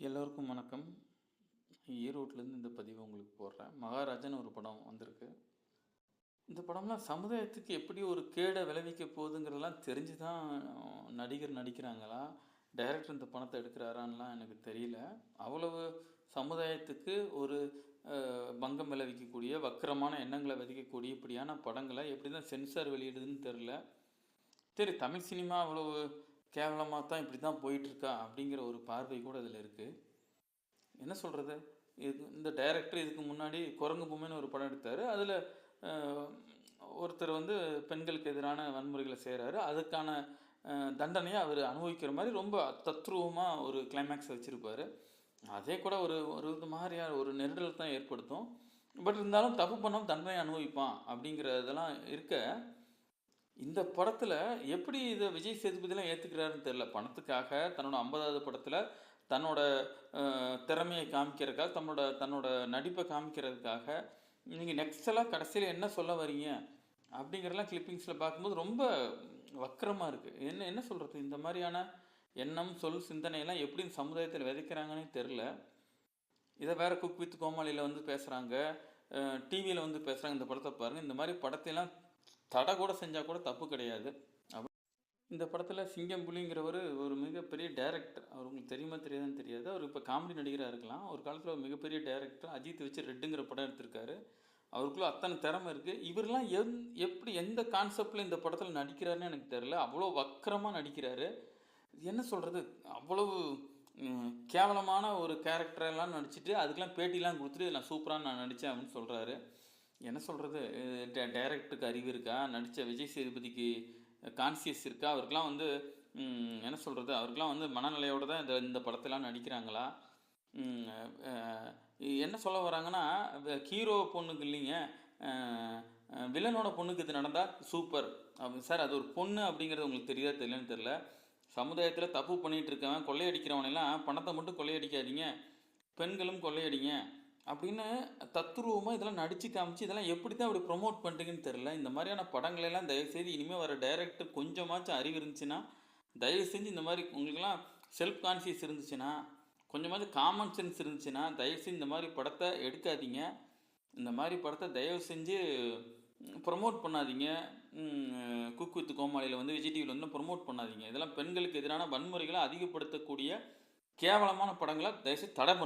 எல்லோருக்கும் வணக்கம். ஈரோட்லேருந்து இந்த பதிவு உங்களுக்கு போடுறேன். மகாராஜன் ஒரு படம் வந்திருக்கு. இந்த படம்லாம் சமுதாயத்துக்கு எப்படி ஒரு கேடை விளைவிக்க போகுதுங்கிறதெல்லாம் தெரிஞ்சு தான் நடிகர் நடிக்கிறாங்களா? டைரக்டர் இந்த பணத்தை எடுக்கிறாரான்லாம் எனக்கு தெரியல. அவ்வளவு சமுதாயத்துக்கு ஒரு பங்கம் விளைவிக்கக்கூடிய வக்கரமான எண்ணங்களை விதைக்கக்கூடிய இப்படியான படங்களை எப்படி தான் சென்சார் வெளியிடுதுன்னு தெரில சரி தமிழ் சினிமா அவ்வளவு கேவலமாக தான் இப்படி தான் போயிட்டுருக்கா அப்படிங்கிற ஒரு பார்வை கூட அதில் இருக்குது என்ன சொல்கிறது இது இந்த டைரக்டர் இதுக்கு முன்னாடி குரங்கு பொம்மைன்னு ஒரு படம் எடுத்தார். அதில் ஒருத்தர் வந்து பெண்களுக்கு எதிரான வன்முறைகளை செய்கிறாரு அதுக்கான தண்டனையை அவர் அனுபவிக்கிற மாதிரி ரொம்ப தத்ரூபமாக ஒரு கிளைமேக்ஸ் வச்சுருப்பார். அதே கூட ஒரு ஒரு இது மாதிரியான ஒரு நெருடல் தான் ஏற்படுத்தும். பட் இருந்தாலும் தப்பு பண்ணாமல் தண்டனை அனுபவிப்பான் அப்படிங்கிறதெல்லாம் இருக்க இந்த படத்தில் எப்படி இதை விஜய் சேதுபதிலாம் ஏற்றுக்கிறாருன்னு தெரில பணத்துக்காக தன்னோட ஐம்பதாவது படத்தில் தன்னோட திறமையை காமிக்கிறதுக்காக தன்னோட தன்னோட நடிப்பை காமிக்கிறதுக்காக நீங்கள் நெக்ஸ்டெல்லாம் கடைசியில் என்ன சொல்ல வரீங்க அப்படிங்கிறலாம் கிளிப்பிங்ஸில் பார்க்கும்போது ரொம்ப வக்கரமாக இருக்குது என்ன என்ன சொல்கிறது இந்த மாதிரியான எண்ணம் சொல் சிந்தனையெல்லாம் எப்படி இந்த சமுதாயத்தில் விதைக்கிறாங்கன்னே தெரில இதை வேறு குக் வித் கோமாளியில் வந்து பேசுகிறாங்க டிவியில் வந்து பேசுகிறாங்க இந்த படத்தை பாருங்கள் இந்த மாதிரி படத்தையெல்லாம் தடை கூட செஞ்சால் கூட தப்பு கிடையாது. இந்த படத்தில் சிங்கம் புலிங்கிறவர் ஒரு மிகப்பெரிய டேரக்டர் அவர் உங்களுக்கு தெரியுமா தெரியாதுன்னு தெரியாது. அவர் இப்போ காமெடி நடிகராக இருக்கலாம். ஒரு காலத்தில் ஒரு மிகப்பெரிய டேரக்டர் அஜித் வச்சு ரெட்டுங்கிற படம் எடுத்திருக்காரு. அவருக்குள்ள அத்தனை திறமை இருக்குது இவரெலாம் எந் எப்படி எந்த கான்செப்டில் இந்த படத்தில் நடிக்கிறாருன்னு எனக்கு தெரில அவ்வளோ வக்கரமாக நடிக்கிறாரு. என்ன சொல்கிறது அவ்வளவு கேவலமான ஒரு கேரக்டரெல்லாம் நடிச்சிட்டு அதுக்கெலாம் பேட்டிலாம் கொடுத்துட்டு நான் சூப்பராக நான் நடித்தேன் அப்படின்னு சொல்கிறாரு என்ன சொல்கிறது டைரக்டருக்கு அறிவு இருக்கா? நடித்த விஜய் சேதுபதிக்கு கான்சியஸ் இருக்கா? அவருக்கெலாம் வந்து என்ன சொல்கிறது அவருக்கெலாம் வந்து மனநிலையோடு தான் இந்த இந்த படத்தெல்லாம் நடிக்கிறாங்களா? என்ன சொல்ல வராங்கன்னா ஹீரோ பொண்ணுக்கு இல்லைங்க. வில்லனோட பொண்ணுக்கு இது நடந்தால் சூப்பர். சார் அது ஒரு பொண்ணு அப்படிங்கிறது உங்களுக்கு தெரியாத? தெரியலன்னு தெரில சமுதாயத்தில் தப்பு பண்ணிகிட்டு இருக்கவன் கொள்ளையடிக்கிறவனெல்லாம் பணத்தை மட்டும் கொள்ளையடிக்காதீங்க. பெண்களும் கொள்ளையடிங்க. அப்படின்னு தத்ரூபமாக இதெல்லாம் நடித்து காமிச்சு இதெல்லாம் எப்படி தான் அப்படி ப்ரொமோட் பண்ணுறீங்கன்னு தெரில இந்த மாதிரியான படங்களெல்லாம் தயவுசெய்து இனிமேல் வர டைரக்டர் கொஞ்சமாச்சும் அறிவு இருந்துச்சுன்னா தயவு செஞ்சு இந்த மாதிரி உங்களுக்குலாம் செல்ஃப் கான்சியஸ் இருந்துச்சுன்னா கொஞ்சமாச்சும் காமன் சென்ஸ் இருந்துச்சுன்னா தயவு செஞ்சு இந்த மாதிரி படத்தை எடுக்காதீங்க. இந்த மாதிரி படத்தை தயவு செஞ்சு ப்ரொமோட் பண்ணாதீங்க குக் வித் கோமாளியில் வந்து விஜய் டிவியில் வந்து ப்ரொமோட் பண்ணாதீங்க. இதெல்லாம் பெண்களுக்கு எதிரான வன்முறைகளை அதிகப்படுத்தக்கூடிய கேவலமான படங்களை தயவுசெய்து தடை